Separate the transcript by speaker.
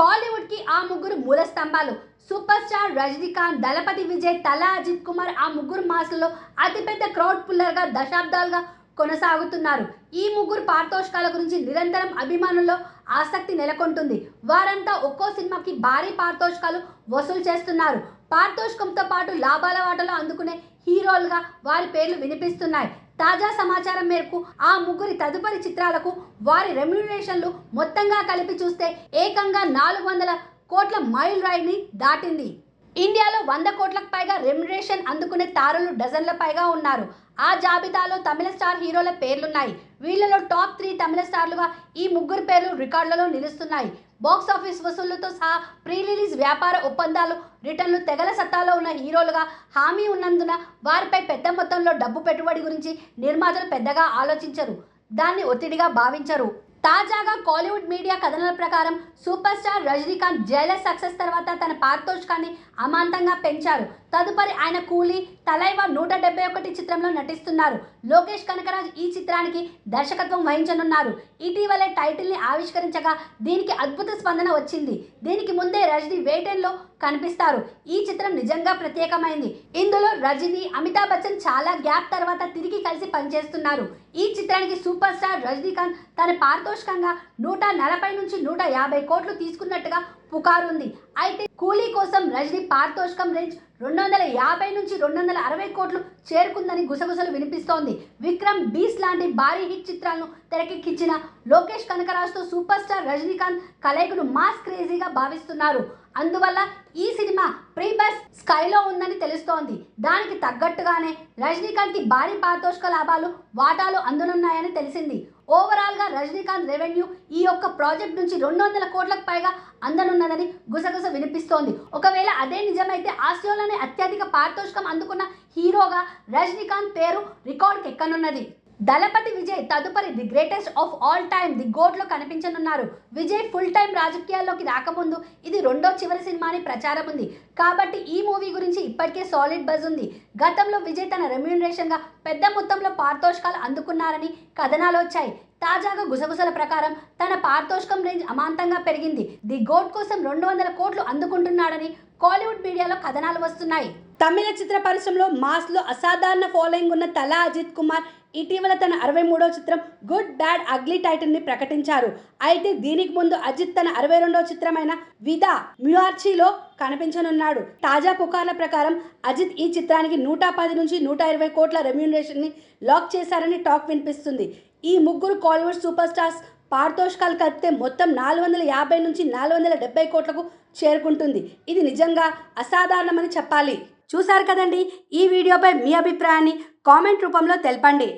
Speaker 1: కాలీవుడ్కి ఆ ముగ్గురు మూల స్తంభాలు. సూపర్ స్టార్ రజనీకాంత్ దళపతి విజయ్ తల అజిత్ కుమార్ ఆ ముగ్గురు మాసల్లో అతిపెద్ద క్రౌడ్ పుల్లర్గా దశాబ్దాలుగా కొనసాగుతున్నారు. ఈ ముగ్గురు పారితోషికాల గురించి నిరంతరం అభిమానుల్లో ఆసక్తి నెలకొంటుంది. వారంతా ఒక్కో సినిమాకి భారీ పారితోషికాలు వసూలు చేస్తున్నారు. పారితోషికంతో పాటు లాభాల వాటలో అందుకునే హీరోలుగా వారి పేర్లు వినిపిస్తున్నాయి. తాజా సమాచారం మేరకు ఆ ముగ్గురి తదుపరి చిత్రాలకు వారి రెమ్యునరేషన్లు మొత్తంగా కలిపి చూస్తే ఏకంగా నాలుగు వందల కోట్ల మైల్ రాయిని దాటింది. ఇండియాలో వంద కోట్లకు పైగా రెమ్యునరేషన్ అందుకునే తారలు డజన్ల పైగా ఉన్నారు. ఆ జాబితాలో తమిళ స్టార్ హీరోల పేర్లున్నాయి. వీళ్ళలో టాప్ త్రీ తమిళ స్టార్లుగా ఈ ముగ్గురు పేర్లు రికార్డులలో నిలుస్తున్నాయి. బాక్స్ ఆఫీస్ వసూళ్ళతో సహా ప్రీ రిలీజ్ వ్యాపార ఒప్పందాలు రిటర్న్లు తెగల సత్తాలో ఉన్న హీరోలుగా హామీ ఉన్నందున వారిపై పెద్ద మొత్తంలో డబ్బు పెట్టుబడి గురించి నిర్మాతలు పెద్దగా ఆలోచించరు. దాన్ని ఒత్తిడిగా భావించరు. తాజాగా కాలీవుడ్ మీడియా కథనాల ప్రకారం super star Rajinikanth Jailer success తర్వాత తన పారితోషికాన్ని అమాంతంగా పెంచారు. తదుపరి ఆయన కూలీ తలైవా నూట డెబ్బై ఒకటి చిత్రంలో నటిస్తున్నారు. లోకేష్ కనకరాజ్ ఈ చిత్రానికి దర్శకత్వం వహించనున్నారు. ఇటీవలే టైటిల్ని ఆవిష్కరించగా దీనికి అద్భుత స్పందన వచ్చింది. దీనికి ముందే రజనీ వేటెన్లో కనిపిస్తారు. ఈ చిత్రం నిజంగా ప్రత్యేకమైంది. ఇందులో రజనీ అమితాబ్ బచ్చన్ చాలా గ్యాప్ తర్వాత తిరిగి కలిసి పనిచేస్తున్నారు. ఈ చిత్రానికి సూపర్ స్టార్ రజనీకాంత్ తన పారితోషికంగా నూట నలభై నుంచి నూట యాభై కోట్లు తీసుకున్నట్టుగా పుకారుంది. అయితే కూలీ కోసం రజనీ పారితోషికం రేంజ్ రెండు వందల యాభై నుంచి రెండు వందల అరవై కోట్లు చేరుకుందని గుసగుసలు వినిపిస్తోంది. విక్రమ్ బీస్ లాంటి భారీ హిట్ చిత్రాలను తెరకెక్కించిన లోకేష్ కనకరాజ్తో సూపర్ స్టార్ రజనీకాంత్ కలయికను మాస్ క్రేజీగా భావిస్తున్నారు. అందువల్ల ఈ సినిమా ప్రీ బస్ స్కైలో ఉందని తెలుస్తోంది. దానికి తగ్గట్టుగానే రజనీకాంత్కి భారీ పారితోషిక లాభాలు వాటాలు అందునున్నాయని తెలిసింది. ఓవరాల్గా రజనీకాంత్ రెవెన్యూ ఈ యొక్క ప్రాజెక్ట్ నుంచి రెండు వందల కోట్లకు పైగా అందనున్నదని గుసగుస వినిపిస్తోంది. ఒకవేళ అదే నిజమైతే ఆస్ట్రేలియాలోనే అత్యధిక పారితోషికం అందుకున్న హీరోగా రజనీకాంత్ పేరు రికార్డ్కి ఎక్కనున్నది దళపతి విజయ్ తదుపరి the greatest of all time the గోట్లో కనిపించనున్నారు. విజయ్ ఫుల్ టైం రాజకీయాల్లోకి రాకముందు ఇది రెండో చివరి సినిమా అని ప్రచారం ఉంది. కాబట్టి ఈ మూవీ గురించి ఇప్పటికే సాలిడ్ బజ్ ఉంది. గతంలో విజయ్ తన రెమ్యూనరేషన్గా పెద్ద మొత్తంలో పారితోషికాలు అందుకున్నారని కథనాలు వచ్చాయి. తాజాగా గుసగుసల ప్రకారం తన పారితోషికం రేంజ్ అమాంతంగా పెరిగింది. ది గోట్ కోసం రెండు వందల కోట్లు అందుకుంటున్నాడని కాలీవుడ్ మీడియాలో కథనాలు వస్తున్నాయి. తమిళ చిత్ర పరిశ్రమలో మాస్లో అసాధారణ ఫాలోయింగ్ ఉన్న తల అజిత్ కుమార్ ఇటీవల తన అరవై మూడో చిత్రం గుడ్ బ్యాడ్ అగ్లీ టైటిల్ని ప్రకటించారు. అయితే దీనికి ముందు అజిత్ తన అరవై రెండవ చిత్రమైన విదా మ్యూఆర్చీలో కనిపించనున్నాడు. తాజా పుకార్ల ప్రకారం అజిత్ ఈ చిత్రానికి నూట పది నుంచి నూట ఇరవై కోట్ల రెమ్యూనరేషన్ని లాక్ చేశారని టాక్ వినిపిస్తుంది. ఈ ముగ్గురు కాలీవుడ్ సూపర్ స్టార్స్ పారితోషికాలు కలిపితే మొత్తం నాలుగు వందల యాభై నుంచి నాలుగు వందల డెబ్బై కోట్లకు చేరుకుంటుంది. ఇది నిజంగా అసాధారణమని చెప్పాలి. చూశారు కదండి ఈ వీడియోపై మీ అభిప్రాయాన్ని కామెంట్ రూపంలో తెలపండి.